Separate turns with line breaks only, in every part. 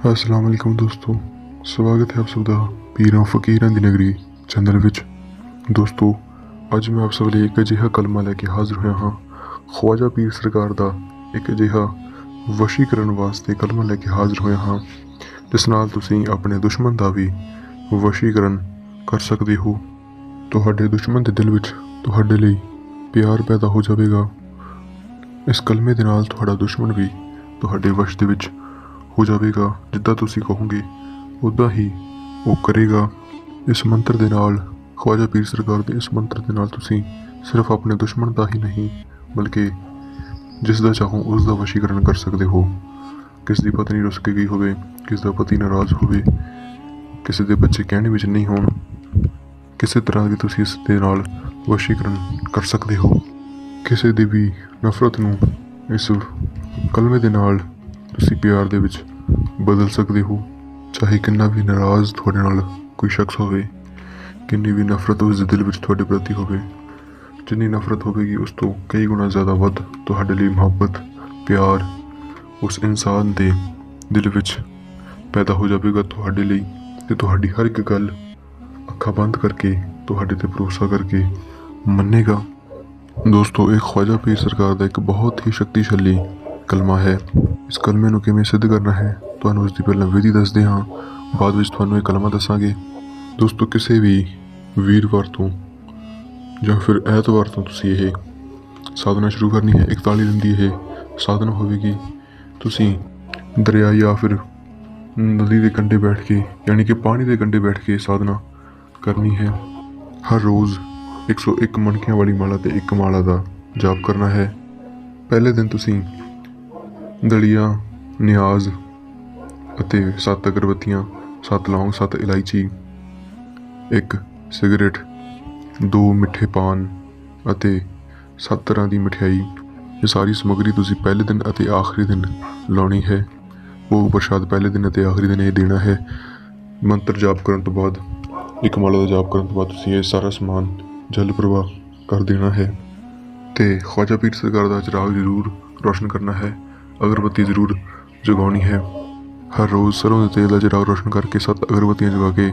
ਅਸਲਾਮ ਅਲੈਕੁਮ ਦੋਸਤੋ। ਸਵਾਗਤ ਹੈ ਆਪ ਸਭ ਦਾ ਪੀਰਾਂ ਫਕੀਰਾਂ ਦੀ ਨਗਰੀ ਚੈਨਲ ਵਿੱਚ। ਦੋਸਤੋ, ਅੱਜ ਮੈਂ ਆਪ ਸਭ ਲਈ ਇੱਕ ਅਜਿਹਾ ਕਲਮਾ ਲੈ ਕੇ ਹਾਜ਼ਰ ਹੋਇਆ ਹਾਂ। ਖਵਾਜਾ ਪੀਰ ਸਰਕਾਰ ਦਾ ਇੱਕ ਅਜਿਹਾ ਵਸ਼ੀਕਰਨ ਵਾਸਤੇ ਕਲਮਾ ਲੈ ਕੇ ਹਾਜ਼ਰ ਹੋਇਆ ਹਾਂ, ਜਿਸ ਨਾਲ ਤੁਸੀਂ ਆਪਣੇ ਦੁਸ਼ਮਣ ਦਾ ਵੀ ਵਸ਼ੀਕਰਨ ਕਰ ਸਕਦੇ ਹੋ। ਤੁਹਾਡੇ ਦੁਸ਼ਮਣ ਦੇ ਦਿਲ ਵਿੱਚ ਤੁਹਾਡੇ ਲਈ ਪਿਆਰ ਪੈਦਾ ਹੋ ਜਾਵੇਗਾ। ਇਸ ਕਲਮੇ ਦੇ ਨਾਲ ਤੁਹਾਡਾ ਦੁਸ਼ਮਣ ਵੀ ਤੁਹਾਡੇ ਵਸ਼ ਦੇ ਵਿੱਚ ਹੋ ਜਾਵੇਗਾ, ਜਿੱਦਾਂ ਤੁਸੀਂ ਕਹੋਗੇ। ਉਦਾਂ ਹੀ ਉਹ ਕਰੇਗਾ। ਇਸ ਮੰਤਰ ਦੇ ਨਾਲ, ਖਵਾਜਾ ਪੀਰ ਸਰਕਾਰ ਦੇ ਇਸ ਮੰਤਰ ਦੇ ਨਾਲ ਤੁਸੀਂ ਸਿਰਫ ਆਪਣੇ ਦੁਸ਼ਮਣ ਦਾ ਹੀ ਨਹੀਂ, ਬਲਕਿ ਜਿਸ ਦਾ ਚਾਹੋ ਉਸ ਦਾ ਵਸ਼ੀਕਰਨ ਕਰ ਸਕਦੇ ਹੋ। ਕਿਸ ਦੀ ਪਤਨੀ ਰੁੱਸ ਕੇ ਗਈ ਹੋਵੇ, ਕਿਸ ਦਾ ਪਤੀ ਨਾਰਾਜ਼ ਹੋਵੇ, ਕਿਸੇ ਦੇ ਬੱਚੇ ਕਹਿਣੇ ਵਿੱਚ ਨਹੀਂ ਹੋਣ, ਕਿਸੇ ਤਰ੍ਹਾਂ ਵੀ ਤੁਸੀਂ ਇਸ ਦੇ ਨਾਲ ਵਸ਼ੀਕਰਨ ਕਰ ਸਕਦੇ ਹੋ। ਕਿਸੇ ਦੀ ਵੀ ਨਫ਼ਰਤ ਨੂੰ ਇਸ ਕਲਮੇ ਦੇ ਨਾਲ ਤੁਸੀਂ ਪਿਆਰ ਦੇ ਵਿੱਚ ਬਦਲ ਸਕਦੇ ਹੋ, ਚਾਹੇ ਕਿੰਨਾ ਵੀ ਨਾਰਾਜ਼ ਤੁਹਾਡੇ ਨਾਲ ਕੋਈ ਸ਼ਖਸ ਹੋਵੇ, ਕਿੰਨੀ ਵੀ ਨਫ਼ਰਤ ਉਸ ਦੇ ਦਿਲ ਵਿੱਚ ਤੁਹਾਡੇ ਪ੍ਰਤੀ ਹੋਵੇ, ਜਿੰਨੀ ਨਫ਼ਰਤ ਹੋਵੇਗੀ ਉਸ ਤੋਂ ਕਈ ਗੁਣਾ ਜ਼ਿਆਦਾ ਵੱਧ ਤੁਹਾਡੇ ਲਈ ਮੁਹੱਬਤ, ਪਿਆਰ ਉਸ ਇਨਸਾਨ ਦੇ ਦਿਲ ਵਿੱਚ ਪੈਦਾ ਹੋ ਜਾਵੇਗਾ ਤੁਹਾਡੇ ਲਈ ਤੇ ਤੁਹਾਡੀ ਹਰ ਇੱਕ ਗੱਲ ਅੱਖਾਂ ਬੰਦ ਕਰਕੇ, ਤੁਹਾਡੇ ਤੇ ਭਰੋਸਾ ਕਰਕੇ ਮੰਨੇਗਾ। ਦੋਸਤੋ, ਇਹ ਖਵਾਜਾ ਪੀਰ ਸਰਕਾਰ ਦਾ ਇੱਕ ਬਹੁਤ ਹੀ ਸ਼ਕਤੀਸ਼ਾਲੀ ਕਲਮਾ ਹੈ। ਇਸ ਕਲਮੇ ਨੂੰ ਕਿਵੇਂ ਸਿੱਧ ਕਰਨਾ ਹੈ? ਤੁਹਾਨੂੰ ਇਸ ਦੀ ਪਹਿਲਾਂ ਵਿਧੀ ਦੱਸਦੇ ਹਾਂ। ਬਾਅਦ ਵਿੱਚ ਤੁਹਾਨੂੰ ਇਹ ਕਲਮਾ ਦੱਸਾਂਗੇ। ਦੋਸਤੋ, ਕਿਸੇ ਵੀ ਵੀਰਵਾਰ ਤੋਂ ਜਾਂ ਫਿਰ ਐਤਵਾਰ ਤੋਂ ਤੁਸੀਂ ਇਹ ਸਾਧਨਾ ਸ਼ੁਰੂ ਕਰਨੀ ਹੈ। 41 ਦਿਨ ਦੀ ਇਹ ਸਾਧਨਾ ਹੋਵੇਗੀ। ਤੁਸੀਂ ਦਰਿਆ ਜਾਂ ਫਿਰ ਨਦੀ ਦੇ ਕੰਢੇ ਬੈਠ ਕੇ, ਯਾਨੀ ਕਿ ਪਾਣੀ ਦੇ ਕੰਢੇ ਬੈਠ ਕੇ ਸਾਧਨਾ ਕਰਨੀ ਹੈ। ਹਰ ਰੋਜ਼ 101 ਮਣਕਿਆਂ ਵਾਲੀ ਮਾਲਾ ਤੇ ਇੱਕ ਮਾਲਾ ਦਾ ਜਾਪ ਕਰਨਾ ਹੈ। ਪਹਿਲੇ ਦਿਨ ਤੁਸੀਂ ਦਲੀਆ, ਨਿਆਜ਼ ਅਤੇ ਸੱਤ ਅਗਰਬੱਤੀਆਂ, ਸੱਤ ਲੌਂਗ, ਸੱਤ ਇਲਾਇਚੀ, ਇੱਕ ਸਿਗਰਟ, ਦੋ ਮਿੱਠੇ ਪਾਨ ਅਤੇ ਸੱਤ ਤਰ੍ਹਾਂ ਦੀ ਮਠਿਆਈ। ਇਹ ਸਾਰੀ ਸਮੱਗਰੀ ਤੁਸੀਂ ਪਹਿਲੇ ਦਿਨ ਅਤੇ ਆਖਰੀ ਦਿਨ ਲਾਉਣੀ ਹੈ। ਭੋਗ ਪ੍ਰਸ਼ਾਦ ਪਹਿਲੇ ਦਿਨ ਅਤੇ ਆਖਰੀ ਦਿਨ ਇਹ ਦੇਣਾ ਹੈ। ਮੰਤਰ ਜਾਪ ਕਰਨ ਤੋਂ ਬਾਅਦ, ਇੱਕ ਮਾਲਾ ਦਾ ਜਾਪ ਕਰਨ ਤੋਂ ਬਾਅਦ ਤੁਸੀਂ ਇਹ ਸਾਰਾ ਸਮਾਨ ਜਲ ਪ੍ਰਵਾਹ ਕਰ ਦੇਣਾ ਹੈ। ਤੇ ਖਵਾਜਾ ਪੀਰ ਸਰਕਾਰ ਦਾ ਚਿਰਾਗ ਜ਼ਰੂਰ ਰੋਸ਼ਨ ਕਰਨਾ ਹੈ। ਅਗਰਬੱਤੀ ਜ਼ਰੂਰ ਜਗਾਉਣੀ ਹੈ। ਹਰ ਰੋਜ਼ ਸਰੋਂ ਦੇ ਤੇਲ ਦਾ ਚਿਰਾਗ ਰੋਸ਼ਨ ਕਰਕੇ ਸੱਤ ਅਗਰਬੱਤੀਆਂ ਜਗਾ ਕੇ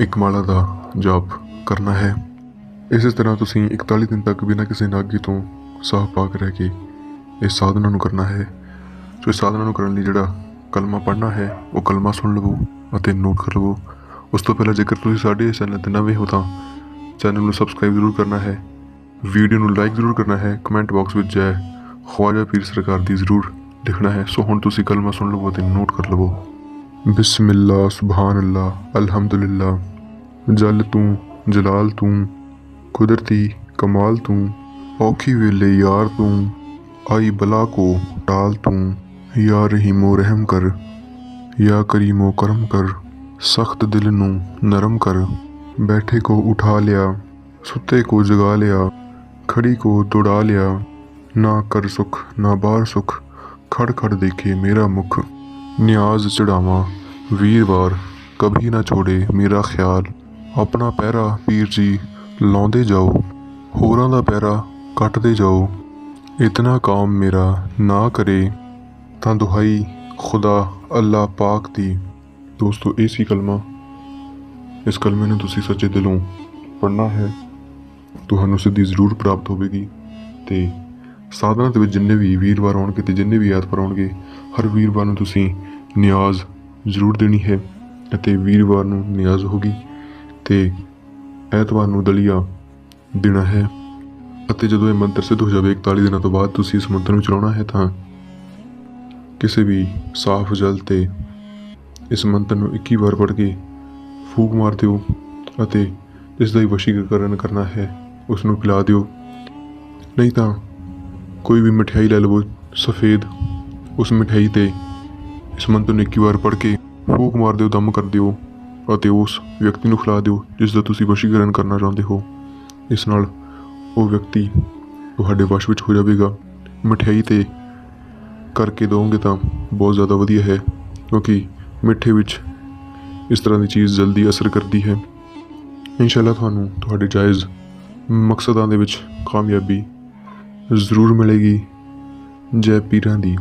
ਇੱਕ ਮਾਲਾ ਦਾ ਜਾਪ ਕਰਨਾ ਹੈ। ਇਸੇ ਤਰ੍ਹਾਂ ਤੁਸੀਂ 41 ਦਿਨ ਤੱਕ ਬਿਨਾਂ ਕਿਸੇ ਨਾਗੀ ਤੋਂ ਸਾਹ ਪਾਕ ਰਹਿ ਕੇ ਇਸ ਸਾਧਨਾ ਨੂੰ ਕਰਨਾ ਹੈ। ਸੋ ਇਸ ਸਾਧਨਾ ਨੂੰ ਕਰਨ ਲਈ ਜਿਹੜਾ ਕਲਮਾ ਪੜ੍ਹਨਾ ਹੈ, ਉਹ ਕਲਮਾ ਸੁਣ ਲਵੋ ਅਤੇ ਨੋਟ ਕਰ ਲਵੋ। ਉਸ ਤੋਂ ਪਹਿਲਾਂ ਜੇਕਰ ਤੁਸੀਂ ਸਾਡੇ ਇਸ ਚੈਨਲ ਤੇ ਨਵੇਂ ਹੋ ਤਾਂ ਚੈਨਲ ਨੂੰ ਸਬਸਕ੍ਰਾਈਬ ਜ਼ਰੂਰ ਕਰਨਾ ਹੈ। ਵੀਡੀਓ ਨੂੰ ਲਾਈਕ ਜ਼ਰੂਰ ਕਰਨਾ ਹੈ। ਕਮੈਂਟ ਬਾਕਸ ਵਿੱਚ ਜੈ ਖਵਾਜਾ ਪੀਰ ਸਰਕਾਰ ਦੀ ਜ਼ਰੂਰ ਲਿਖਣਾ ਹੈ ਸੋ ਹੁਣ ਤੁਸੀਂ ਕਲਮਾ ਸੁਣ ਲਵੋ ਅਤੇ ਨੋਟ ਕਰ ਲਵੋ ਬਿਸਮਿਲ੍ਲਾ ਸੁਭਾਨ ਅੱਲਾ ਅਲਹਮਦੁਲਿਲਾ ਜਲ ਤੂੰ ਜਲਾਲ ਤੂੰ ਕੁਦਰਤੀ ਕਮਾਲ ਤੂੰ ਔਖੀ ਵੇਲੇ ਯਾਰ ਤੂੰ ਆਈ ਬਲਾ ਕੋ ਟਾਲ ਤੂੰ ਯਾ ਰਹੀਮੋ ਰਹਿਮ ਕਰ या करीमो करम कर सख्त दिल ਨੂੰ ਨਰਮ ਕਰ ਬੈਠੇ ਕੋ ਉਠਾ ਲਿਆ ਸੁੱਤੇ ਕੋ ਜਗਾ ਲਿਆ ਖੜੀ ਕੋ ਦੁੜਾ ਲਿਆ ਨਾ ਕਰ ਸੁਖ, ਨਾ ਬਾਹਰ ਸੁਖ। ਖੜ ਖੜ ਦੇਖੇ ਮੇਰਾ ਮੁਖ। ਨਿਆਜ਼ ਚੜਾਵਾਂ ਵੀਰਵਾਰ ਕਭੀ ਨਾ ਛੋੜੇ ਮੇਰਾ ਖਿਆਲ। ਆਪਣਾ ਪਹਿਰਾ ਪੀਰ ਜੀ, ਲਾਉਂਦੇ ਜਾਓ। ਹੋਰਾਂ ਦਾ ਪਹਿਰਾ ਕੱਟਦੇ ਜਾਓ। ਇਤਨਾ ਕਾਮ ਮੇਰਾ ਨਾ ਕਰੇ, ਤਾਂ ਦੁਹਾਈ ਖੁਦਾ ਅੱਲਾ ਪਾਕ ਦੀ। ਦੋਸਤੋ, ਇਹ ਸੀ ਕਲਮਾ। ਇਸ ਕਲਮੇ ਨੂੰ ਤੁਸੀਂ ਸੱਚੇ ਦਿਲੋਂ ਪੜ੍ਹਨਾ ਹੈ। ਤੁਹਾਨੂੰ ਸਿੱਧੀ ਜ਼ਰੂਰ ਪ੍ਰਾਪਤ ਹੋਵੇਗੀ ਤੇ ਸਾਧਨਾ ਦੇ ਵਿੱਚ ਜਿੰਨੇ ਵੀ ਵੀਰਵਾਰ ਆਉਣਗੇ ਤੇ ਜਿੰਨੇ ਵੀ ਐਤਵਾਰ ਆਉਣਗੇ, ਹਰ ਵੀਰਵਾਰ ਨੂੰ ਤੁਸੀਂ ਨਿਆਜ਼ ਜ਼ਰੂਰ ਦੇਣੀ ਹੈ ਅਤੇ ਵੀਰਵਾਰ ਨੂੰ ਨਿਆਜ਼ ਹੋਗੀ ਤੇ ਐਤਵਾਰ ਨੂੰ ਦਲੀਆ ਦੇਣਾ ਹੈ। ਅਤੇ ਜਦੋਂ ਇਹ ਮੰਤਰ ਸਿੱਧ ਹੋ ਜਾਵੇ 41 ਦਿਨਾਂ ਤੋਂ ਬਾਅਦ ਤੁਸੀਂ ਇਸ ਮੰਤਰ ਨੂੰ ਚਲਾਉਣਾ ਹੈ ਤਾਂ ਕਿਸੇ ਵੀ ਸਾਫ਼ ਜਲ ਤੇ ਇਸ ਮੰਤਰ ਨੂੰ 21 ਵਾਰ ਪੜ੍ਹ ਕੇ ਫੂਕ ਮਾਰ ਦਿਓ ਅਤੇ ਇਸ ਦਾ ਹੀ ਵਸ਼ੀਕਰਨ ਕਰਨਾ ਹੈ ਉਸ ਨੂੰ ਪਿਲਾ ਦਿਓ। ਨਹੀਂ ਤਾਂ ਕੋਈ ਵੀ ਮਠਿਆਈ ਲੈ ਲਵੋ, ਸਫੇਦ, ਉਸ ਮਠਿਆਈ ਤੇ ਇਸ ਮੰਤਰ ਨੂੰ 21 ਵਾਰ ਪੜ੍ਹ ਕੇ ਫੂਕ ਮਾਰ ਦਿਓ, ਦਮ ਕਰ ਦਿਓ ਅਤੇ ਉਸ ਵਿਅਕਤੀ ਨੂੰ ਖਿਲਾ ਦਿਓ ਜਿਸ ਦਾ ਤੁਸੀਂ ਵਸ਼ੀਕਰਨ ਕਰਨਾ ਚਾਹੁੰਦੇ ਹੋ। ਇਸ ਨਾਲ ਉਹ ਵਿਅਕਤੀ ਤੁਹਾਡੇ ਵਸ਼ ਵਿੱਚ ਹੋ ਜਾਵੇਗਾ। ਮਠਿਆਈ ਤੇ ਕਰਕੇ ਦੋਗੇ ਤਾਂ ਬਹੁਤ ਜ਼ਿਆਦਾ ਵਧੀਆ ਹੈ, ਕਿਉਂਕਿ ਮਿੱਠੇ ਵਿੱਚ ਇਸ ਤਰ੍ਹਾਂ ਦੀ ਚੀਜ਼ ਜਲਦੀ ਅਸਰ ਕਰਦੀ ਹੈ। ਇਨਸ਼ਾਅੱਲਾ ਤੁਹਾਨੂੰ ਤੁਹਾਡੇ ਜਾਇਜ਼ ਮਕਸਦਾਂ ਦੇ ਵਿੱਚ ਕਾਮਯਾਬੀ ਜ਼ਰੂਰ ਮਿਲੇਗੀ। ਜੈ ਪੀਰਾਂ ਦੀ।